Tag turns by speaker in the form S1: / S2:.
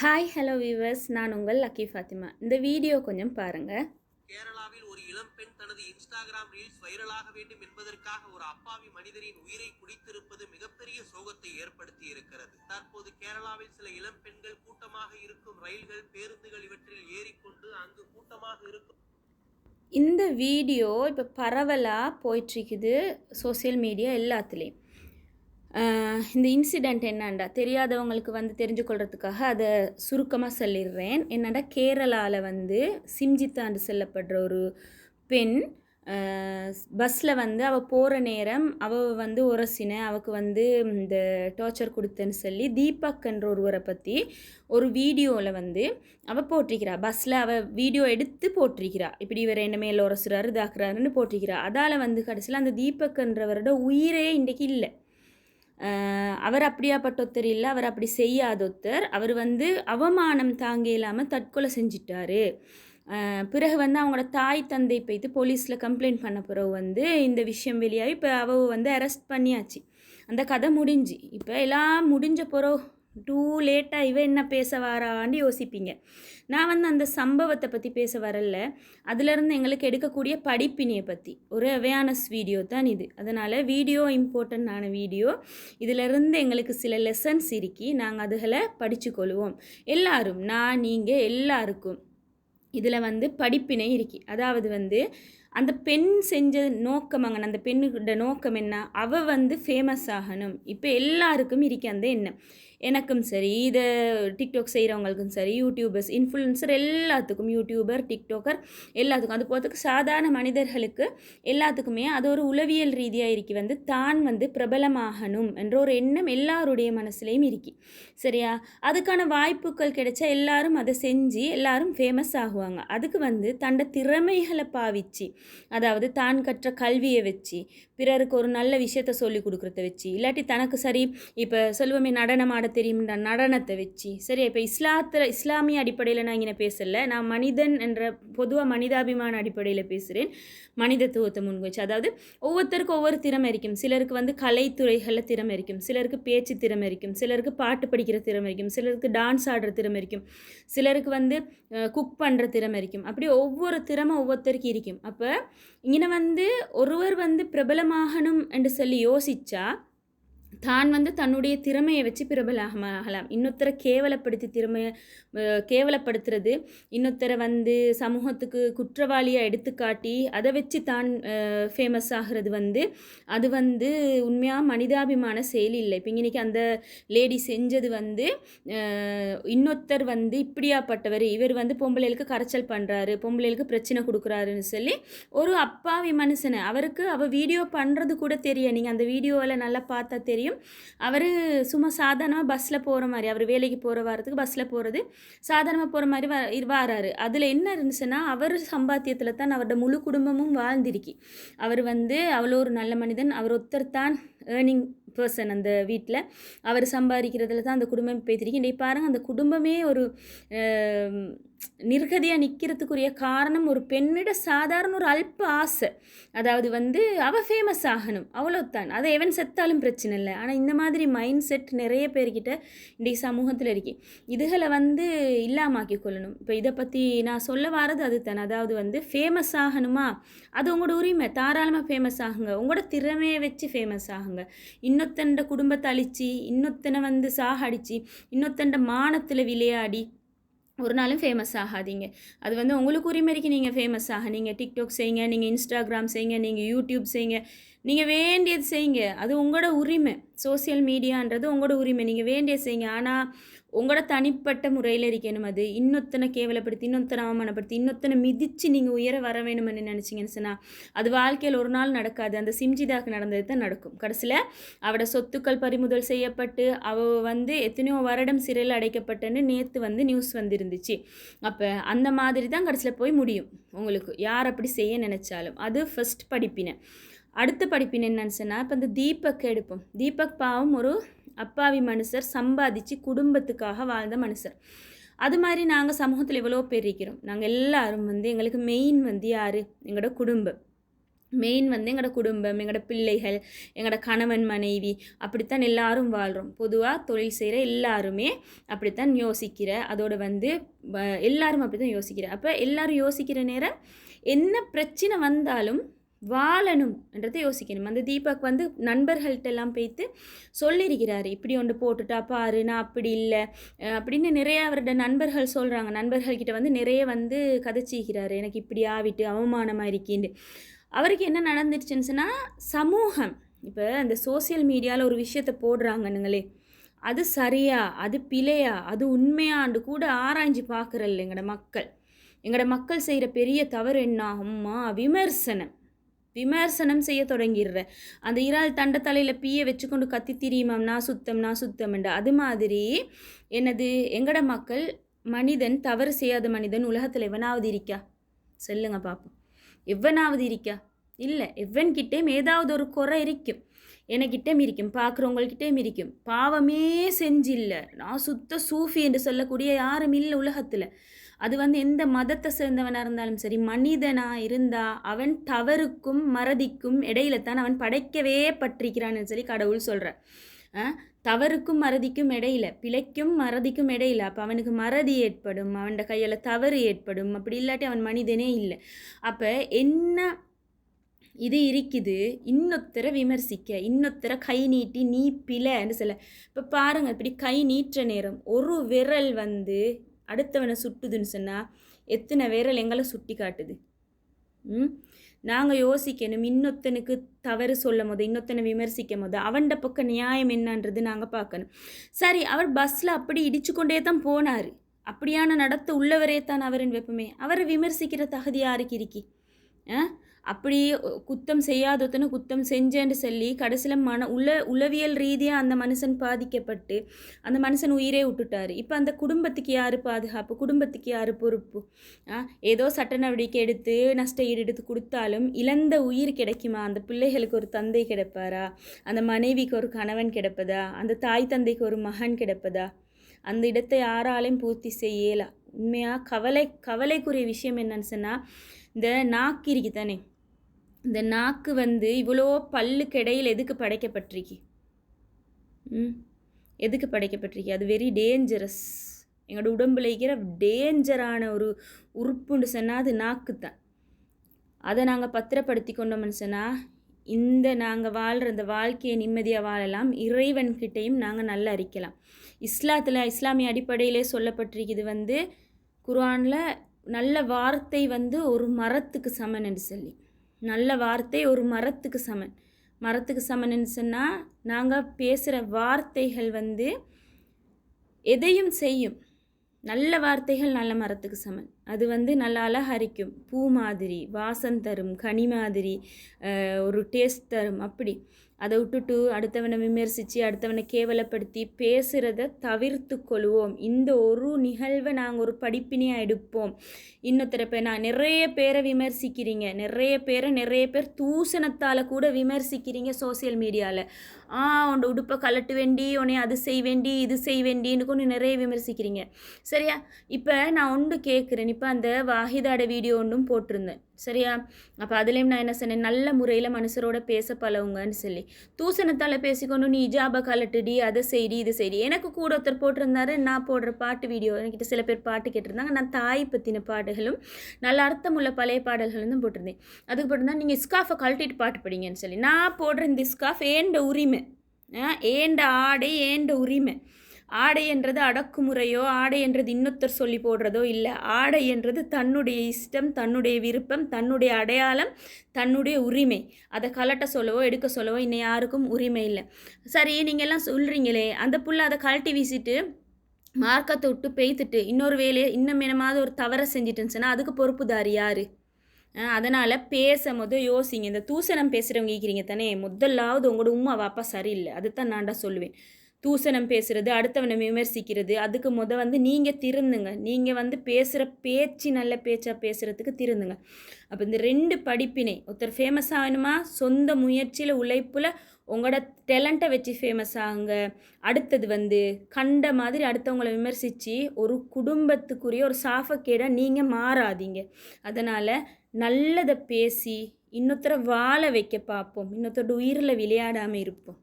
S1: Hi hello viewers நான் உங்கள் lucky Fathima இந்த வீடியோ கொஞ்சம் பாருங்கள்
S2: கேரளாவில் ஒரு இளம்பெண் தனது இன்ஸ்டாகிராம் ரீல்ஸ் வைரலாக வேண்டும் என்பதற்காக ஒரு அப்பாவி மனிதரின் உயிரை குடித்திருப்பது மிகப்பெரிய சோகத்தை ஏற்படுத்தி இருக்கிறது தற்போது கேரளாவில் சில இளம்பெண்கள் கூட்டமாக இருக்கும் ரயில்கள் பேருந்துகள் இவற்றில் ஏறிக்கொண்டு அங்கு கூட்டமாக இருக்கும்.
S1: இந்த வீடியோ இப்போ பரவலாக போயிட்டுருக்குது சோஷியல் மீடியா எல்லாத்துலேயும். இந்த இன்சிடெண்ட் என்னண்டா? தெரியாதவங்களுக்கு வந்து தெரிஞ்சு கொள்றதுக்காக அதை சுருக்கமாக சொல்லிடுறேன் என்னடா கேரளாவில் வந்து சிம்ஜித்தாண்டு செல்லப்படுற ஒரு பெண் பஸ்ஸில் வந்து அவள் போகிற நேரம் அவள் வந்து உரசின அவக்கு வந்து இந்த டார்ச்சர் கொடுத்தேன்னு சொல்லி தீபக்ன்ற ஒருவரை பற்றி ஒரு வீடியோவில் வந்து அவள் போட்டிருக்கிறா பஸ்ஸில் அவள் வீடியோ எடுத்து போட்டிருக்கிறா இப்படி இவர் என்ன மேலே உரசுறாரு இதாக்குறாருன்னு போட்டிருக்கிறா அதால் வந்து கடைசியில் அந்த தீபக்ன்றவரோட உயிரே இன்றைக்கி இல்லை. அவர் அவர் அப்படியாப்பட்டொத்தர் இல்லை அவர் அப்படி செய்யாதொத்தர் அவர் வந்து அவமானம் தாங்க இல்லாமல் தற்கொலை செஞ்சிட்டாரு. பிறகு வந்து அவங்களோட தாய் தந்தை போய்த்து போலீஸில் கம்ப்ளைண்ட் பண்ண பிறகு வந்து இந்த விஷயம் வெளியாகி இப்போ அவ வந்து அரெஸ்ட் பண்ணியாச்சு. அந்த கதை முடிஞ்சு. இப்போ எல்லாம் முடிஞ்ச பிறகு டூ லேட்டாக இவன் என்ன பேச வாரான்னு யோசிப்பீங்க. நான் வந்து அந்த சம்பவத்தை பற்றி பேச வரல. அதுலேருந்து எங்களுக்கு எடுக்கக்கூடிய படிப்பினியை பற்றி ஒரு அவேர்னஸ் வீடியோ தான் இது. அதனால் வீடியோ இம்பார்ட்டண்ட்டான வீடியோ இதிலிருந்து எங்களுக்கு சில லெசன்ஸ் இருக்கி. நாங்கள் அதுகளை படிச்சுக்கொள்வோம். எல்லாரும் நான் நீங்கள் எல்லாருக்கும் இதில் வந்து படிப்பினை இருக்கி. அதாவது வந்து அந்த பெண் செஞ்ச நோக்கம் அங்கே அந்த பெண்ணுக்கிட்ட நோக்கம் என்ன? அவ வந்து ஃபேமஸ் ஆகணும். இப்போ எல்லாருக்கும் இருக்க அந்த எண்ணம். எனக்கும் சரி இதை டிக்டாக் செய்கிறவங்களுக்கும் சரி யூடியூபர்ஸ் இன்ஃப்ளூயன்சர் எல்லாத்துக்கும் யூடியூபர் டிக்டாக்கர் எல்லாத்துக்கும் அது போகிறதுக்கு சாதாரண மனிதர்களுக்கு எல்லாத்துக்குமே அது ஒரு உளவியல் ரீதியாக இருக்கி வந்து தான் வந்து பிரபலமாகணும் என்ற ஒரு எண்ணம் எல்லாருடைய மனசுலேயும் இருக்கி. சரியா? அதுக்கான வாய்ப்புகள் கிடைச்சா எல்லாரும் அதை செஞ்சு எல்லாரும் ஃபேமஸ் ஆகுவாங்க. அதுக்கு வந்து தண்ட திறமைகளை பாவிச்சு அதாவது தான் கற்ற கல்வியை வச்சு பிறருக்கு ஒரு நல்ல விஷயத்த சொல்லி கொடுக்குறத வச்சு இல்லாட்டி தனக்கு சரி இப்போ சொல்லுவோமே நடனம் ஆட தெரியும்ன்ற நடனத்தை வச்சு. சரி இப்போ இஸ்லாத்தில் இஸ்லாமிய அடிப்படையில் நான் இங்கே பேசல. நான் மனிதன் என்ற பொதுவாக மனிதாபிமான அடிப்படையில் பேசுகிறேன் மனிதத்துவத்தை முன் வச்சு. அதாவது ஒவ்வொருத்தருக்கும் ஒவ்வொரு திறமை இருக்கும். சிலருக்கு வந்து கலைத்துறைகளில் திறமை இருக்கும். சிலருக்கு பேச்சு திறமை இருக்கும். சிலருக்கு பாட்டு படிக்கிற திறமை இருக்கும். சிலருக்கு டான்ஸ் ஆடுற திறமை இருக்கும். சிலருக்கு வந்து குக் பண்ணுற திறமை இருக்கும். அப்படி ஒவ்வொரு திறமை ஒவ்வொருத்தருக்கு இருக்கும். அப்போ இங்கே வந்து ஒருவர் வந்து பிரபலம் பிரபலமாகணும் என்று சொல்லி யோசிச்சா தான் வந்து தன்னுடைய திறமையை வச்சு பிரபலமாகலாம். இன்னொருத்தரை கேவலப்படுத்தி திறமையை கேவலப்படுத்துறது இன்னொருத்தரை வந்து சமூகத்துக்கு குற்றவாளியாக எடுத்துக்காட்டி அதை வச்சு தான் ஃபேமஸ் ஆகிறது வந்து அது வந்து உண்மையாக மனிதாபிமான செயல் இல்லை. இப்போ இன்னைக்கு அந்த லேடி செஞ்சது வந்து இன்னொத்தர் இன்னொருத்தர் வந்து இப்படியாப்பட்டவர் இவர் வந்து பொம்பளைகளுக்கு கரைச்சல் பண்ணுறாரு பொம்பளைகளுக்கு பிரச்சனை கொடுக்குறாருன்னு சொல்லி ஒரு அப்பாவி மனுஷனை அவருக்கு அவள் வீடியோ பண்ணுறது கூட தெரியும் நீங்கள் அந்த வீடியோவில் நல்லா பார்த்தா தெரியும். அவர் சும்மா சாதாரணமாக பஸ்ஸில் போகிற மாதிரி அவர் வேலைக்கு போகிற வாரத்துக்கு பஸ்ஸில் போகிறது சாதாரணமாக போகிற மாதிரி வ வாராரு. அதில் என்ன இருந்துச்சுன்னா அவர் சம்பாத்தியத்தில் தான் அவரோட முழு குடும்பமும் வாழ்ந்திருக்கு. அவர் வந்து அவ்வளோ ஒரு நல்ல மனிதன். அவர் ஒருத்தர் தான் ஏர்னிங் பர்சன் அந்த வீட்டில் அவர் சம்பாதிக்கிறதுல தான் அந்த குடும்பம் பேத்திருக்கு. இன்றைக்கு பாருங்கள் அந்த குடும்பமே ஒரு நிர்கதியாக நிற்கிறதுக்குரிய காரணம் ஒரு பெண்ணிட சாதாரண ஒரு அல்ப ஆசை. அதாவது வந்து அவள் ஃபேமஸ் ஆகணும். அவ்வளோத்தான் அதை எவன் செத்தாலும் பிரச்சனை இல்லை. ஆனால் இந்த மாதிரி மைண்ட் செட் நிறைய பேர்கிட்ட இன்றைக்கு சமூகத்தில் இருக்கு. இதுகளை வந்து இல்லாமாக்கி கொள்ளணும். இப்போ இதை பற்றி நான் சொல்ல வாரது அது தானே அதாவது வந்து ஃபேமஸ் ஆகணுமா? அது உங்களோட உரிமை. தாராளமாக ஃபேமஸ் ஆகுங்க. உங்களோட திறமையை வச்சு ஃபேமஸ் ஆகுங்க. இன்னொத்தண்ட குடும்பத்தை அழித்து இன்னொத்தனை வந்து சாகடிச்சு இன்னொத்தண்ட மானத்தில் விளையாடி ஒரு நாளும் ஃபேமஸ் ஆகாதீங்க. அது வந்து உங்களுக்கு உரிமைக்கு நீங்கள் ஃபேமஸ் ஆக நீங்கள் டிக்டாக் செய்யுங்க நீங்கள் இன்ஸ்டாகிராம் செய்யுங்க நீங்கள் யூடியூப் செய்யுங்க நீங்கள் வேண்டியது செய்யுங்க. அது உங்களோட உரிமை. சோசியல் மீடியான்றது உங்களோட உரிமை. நீங்கள் வேண்டிய செய்யுங்க. ஆனால் உங்களோட தனிப்பட்ட முறையில் இருக்கணும் அது. இன்னொத்தனை கேவலப்படுத்தி இன்னொத்தனை அவமானப்படுத்தி இன்னொத்தனை மிதித்து நீங்கள் உயர வர வேணும்னு நினச்சிங்கன்னு சொன்னால் அது வாழ்க்கையில் ஒரு நாள் நடக்காது. அந்த சிம்ஜிதாக்கு நடந்தது தான் நடக்கும். கடைசியில் அவட சொத்துக்கள் பறிமுதல் செய்யப்பட்டு அவ வந்து எத்தனையோ வருடம் சிறையில் அடைக்கப்பட்டன்னு நேற்று வந்து நியூஸ் வந்துருந்துச்சு. அப்போ அந்த மாதிரி தான் கடைசியில் போய் முடியும். உங்களுக்கு யார் அப்படி செய்ய நினச்சாலும். அது ஃபஸ்ட் படிப்பினை. அடுத்த படிப்பின் என்னன்னு சொன்னால் இப்போ இந்த தீபக் எடுப்போம். தீபக் பாவம் ஒரு அப்பாவி மனுஷர் சம்பாதிச்சு குடும்பத்துக்காக வாழ்ந்த மனுஷர். அது மாதிரி நாங்கள் சமூகத்தில் எவ்வளோ பேர் இருக்கிறோம். நாங்கள் எல்லாரும் வந்து எங்களுக்கு மெயின் வந்து யார்? எங்களோட குடும்பம். மெயின் வந்து எங்களோட குடும்பம் எங்களோட பிள்ளைகள் எங்களோட கணவன் மனைவி அப்படித்தான் எல்லாரும் வாழ்கிறோம் பொதுவாக தொழில் செய்கிற எல்லாருமே அப்படித்தான் யோசிக்கிற அதோட வந்து எல்லாரும் அப்படி தான் யோசிக்கிற. அப்போ எல்லாரும் யோசிக்கிற நேரம் என்ன பிரச்சனை வந்தாலும் வாழணும் என்றதை யோசிக்கணும். அந்த தீபக் வந்து நண்பர்கள்ட்டெல்லாம் போய்த்து சொல்லியிருக்கிறார் இப்படி ஒன்று போட்டுட்டா பாரு நான் அப்படி இல்லை. அப்படின்னு நிறைய அவரோட நண்பர்கள் சொல்கிறாங்க நண்பர்கள்கிட்ட வந்து நிறைய வந்து கதைச்சிக்கிறாரு. எனக்கு இப்படி ஆவிட்டு அவமானமாக இருக்கேன்னு அவருக்கு என்ன நடந்துருச்சுன்னு சொன்னால் சமூகம் இப்போ அந்த சோஷியல் மீடியாவில் ஒரு விஷயத்தை போடுறாங்கன்னுங்களே அது சரியா அது பிழையா அது உண்மையாண்டு கூட ஆராய்ஞ்சு பார்க்குறல்ல எங்களோட மக்கள். எங்களோட மக்கள் செய்கிற பெரிய தவறு என்ன? அம்மா விமர்சனம். விமர்சனம் செய்ய தொடங்கிடுற. அந்த இறால் தண்டை தலையில் பீயை வச்சுக்கொண்டு கத்தி திரியுமாம்னா சுத்தம்னா சுத்தம்ன்ற அது மாதிரி என்னது? எங்கட மக்கள் மனிதன் தவறு செய்யாத மனிதன் உலகத்தில் எவனாவது இருக்கா? சொல்லுங்க பார்ப்போம் எவனாவது இருக்கா? இல்லை எவன்கிட்டேயும் ஏதாவது ஒரு குறை இருக்கும். எனக்கிட்டேயும் இருக்கும் பார்க்குறவங்கள்கிட்டேயும் இருக்கும். பாவமே செஞ்சில்லை. நான் சுத்த சூஃபி என்று சொல்லக்கூடிய யாரும் இல்லை உலகத்தில். அது வந்து எந்த மதத்தை சேர்ந்தவனாக இருந்தாலும் சரி மனிதனாக இருந்தால் அவன் தவறுக்கும் மறதிக்கும் இடையில தான் அவன் படைக்கவே பற்றிக்கிறான்னு சொல்லி கடவுள் சொல்கிறார் தவறுக்கும் மறதிக்கும் இடையில பிழைக்கும் மறதிக்கும் இடையில அப்போ அவனுக்கு மறதி ஏற்படும் அவன் கையில் தவறு ஏற்படும் அப்படி இல்லாட்டி அவன் மனிதனே இல்லை. அப்போ என்ன இது இருக்குது? இன்னொருத்தரை விமர்சிக்க இன்னொருத்தரை கை நீட்டி நீ பிழைன்னு சொல்ல. இப்போ பாருங்கள் இப்படி கை நீற்ற நேரம் ஒரு விரல் வந்து அடுத்தவனை சுட்டுதுன்னு சொன்னால் எத்தனை விரல் எங்களை சுட்டி காட்டுது? ம்? நாங்கள் யோசிக்கணும் இன்னொத்தனுக்கு தவறு சொல்லும் போது இன்னொருத்தனை விமர்சிக்கும் போது அவன்ட பக்கம் நியாயம் என்னன்றது நாங்கள் பார்க்கணும். சரி அவர் பஸ்ஸில் அப்படி இடிச்சு கொண்டே தான் போனார். அப்படியான நடத்த உள்ளவரே தான் அவரின் வெப்பமே. அவரை விமர்சிக்கிற தகுதி யாருக்கு இருக்கி? ஆ? அப்படி குத்தம் செய்யாதொத்தனை குத்தம் செஞ்சேன்னு சொல்லி கடைசியில் மன உள உளவியல் ரீதியாக அந்த மனுஷன் பாதிக்கப்பட்டு அந்த மனுஷன் உயிரே விட்டுட்டாரு. இப்போ அந்த குடும்பத்துக்கு யார் பாதுகாப்பு? குடும்பத்துக்கு யார் பொறுப்பு? ஏதோ சட்ட நடவடிக்கை எடுத்து நஷ்ட ஈடு எடுத்து கொடுத்தாலும் இழந்த உயிர் கிடைக்குமா? அந்த பிள்ளைகளுக்கு ஒரு தந்தை கிடைப்பாரா? அந்த மனைவிக்கு ஒரு கணவன் கிடைப்பதா? அந்த தாய் தந்தைக்கு ஒரு மகன் கிடைப்பதா? அந்த இடத்தை யாராலையும் பூர்த்தி செய்யலை. உண்மையாக கவலை கவலைக்குரிய விஷயம் என்னன்னு சொன்னால் இந்த நாக்கு தானே. இந்த நாக்கு வந்து இவ்வளோ பல்லுக்கு இடையில் எதுக்கு படைக்கப்பட்டிருக்கி? ம் எதுக்கு படைக்கப்பட்டிருக்கி? அது வெரி டேஞ்சரஸ் எங்களோட உடம்புல இருக்கிற டேஞ்சரான ஒரு உறுப்புன்னு சொன்னால் அது நாக்கு தான் அதை நாங்கள் பத்திரப்படுத்தி கொண்டோம்னு சொன்னால் இந்த நாங்கள் வாழ்கிற இந்த வாழ்க்கையை நிம்மதியாக வாழலாம். இறைவன்கிட்டையும் நாங்கள் நல்லா அறிக்கலாம் இஸ்லாத்தில் இஸ்லாமிய அடிப்படையிலே சொல்லப்பட்டிருக்குது வந்து குர்ஆனில் நல்ல வார்த்தை வந்து ஒரு மரத்துக்கு சமன் என்று சொல்லி. நல்ல வார்த்தை ஒரு மரத்துக்கு சமன். மரத்துக்கு சமன்னு சொன்னால் நாங்கள் பேசுகிற வார்த்தைகள் வந்து எதையும் செய்யும். நல்ல வார்த்தைகள் நல்ல மரத்துக்கு சமன். அது வந்து நல்லா அலகரிக்கும். பூ மாதிரி வாசம் தரும் கனி மாதிரி ஒரு டேஸ்ட் தரும். அப்படி. அதை விட்டுட்டு அடுத்தவனை விமர்சித்து அடுத்தவனை கேவலப்படுத்தி பேசுகிறத தவிர்த்து கொள்வோம். இந்த ஒரு நிகழ்வை நாங்கள் ஒரு படிப்பினையாக எடுப்போம். இன்னொருத்தர பேர் நான் நிறைய பேரை விமர்சிக்கிறீங்க. நிறைய பேரை நிறைய பேர் தூசணத்தால் கூட விமர்சிக்கிறீங்க சோஷியல் மீடியாவில் ஆ உன் உடுப்பை கலட்டு வேண்டி உன்னை அது செய் வேண்டி இது செய் வேண்டின்னு கொண்டு நிறைய விமர்சிக்கிறீங்க. சரியா? இப்போ நான் ஒன்று கேட்குறேன் இப்போ அந்த வாஹிதாட வீடியோ ஒன்றும் போட்டிருந்தேன். சரியா? அப்போ அதுலேயும் நான் என்ன சொன்னேன்? நல்ல முறையில் மனுஷரோட பேச பழவுங்கன்னு சொல்லி. தூசணத்தால் பேசிக்கொண்டு நீ இஜாபை கலட்டுடி அதை செய்டி இது செய்டி. எனக்கு கூட ஒருத்தர் போட்டிருந்தாரு நான் போடுற பாட்டு வீடியோ என்கிட்ட சில பேர் பாட்டு கேட்டிருந்தாங்க. நான் தாய் பற்றின பாடுகளும் நல்ல அர்த்தமுள்ள பழைய பாடல்களும் தான் போட்டிருந்தேன். அதுக்கு போட்டிருந்தா நீங்கள் ஸ்காஃபை கழட்டிட்டு பாட்டு படிங்கன்னு சொல்லி. நான் போடுற இந்த ஸ்காஃப் ஏண்ட உரிமை? ஆ, ஏண்ட ஆடை ஏண்ட உரிமை? ஆடை என்றது அடக்குமுறையோ ஆடை என்றது இன்னொருத்தர் சொல்லி போடுறதோ இல்லை. ஆடை என்றது தன்னுடைய இஷ்டம் தன்னுடைய விருப்பம் தன்னுடைய அடையாளம் தன்னுடைய உரிமை. அதை கலட்ட சொல்லவோ எடுக்க சொல்லவோ இன்னும் யாருக்கும் உரிமை இல்லை. சரி நீங்கள் எல்லாம் சொல்கிறீங்களே அந்த புள்ள அதை கழட்டி வீசிட்டு மார்க்கத்தை விட்டு பெய்த்துட்டு இன்னொரு வேலையை இன்னும் என்னமாவது ஒரு தவறை செஞ்சிட்டுன்னு சொன்னால் அதுக்கு பொறுப்புதாரி யார்? அதனால் பேசும்போது யோசிங்க. இந்த தூசணம் பேசுகிறவங்க கேட்குறீங்க தானே முதலாவது உங்களோட உம்மா வாப்பா சரியில்லை. அதுதான் நான்டா சொல்லுவேன். தூசணம் பேசுகிறது அடுத்தவனை விமர்சிக்கிறது. அதுக்கு முத வந்து நீங்கள் திருந்துங்க. நீங்கள் வந்து பேசுகிற பேச்சு நல்ல பேச்சாக பேசுகிறதுக்கு திருந்துங்க. அப்போ இந்த ரெண்டு படிப்பினை ஒருத்தர் ஃபேமஸ் ஆகணுமா? சொந்த முயற்சியில் உழைப்பில் உங்களோட டேலண்ட்டை வச்சு ஃபேமஸ் ஆகுங்க. அடுத்தது வந்து கண்ட மாதிரி அடுத்தவங்களை விமர்சித்து ஒரு குடும்பத்துக்குரிய ஒரு சாஃபக்கேடாக நீங்கள் மாறாதீங்க. அதனால் நல்லதை பேசி இன்னொருத்தரை வாழ வைக்க பார்ப்போம். இன்னொருத்தரோட உயிரில் விளையாடாமல் இருப்போம்.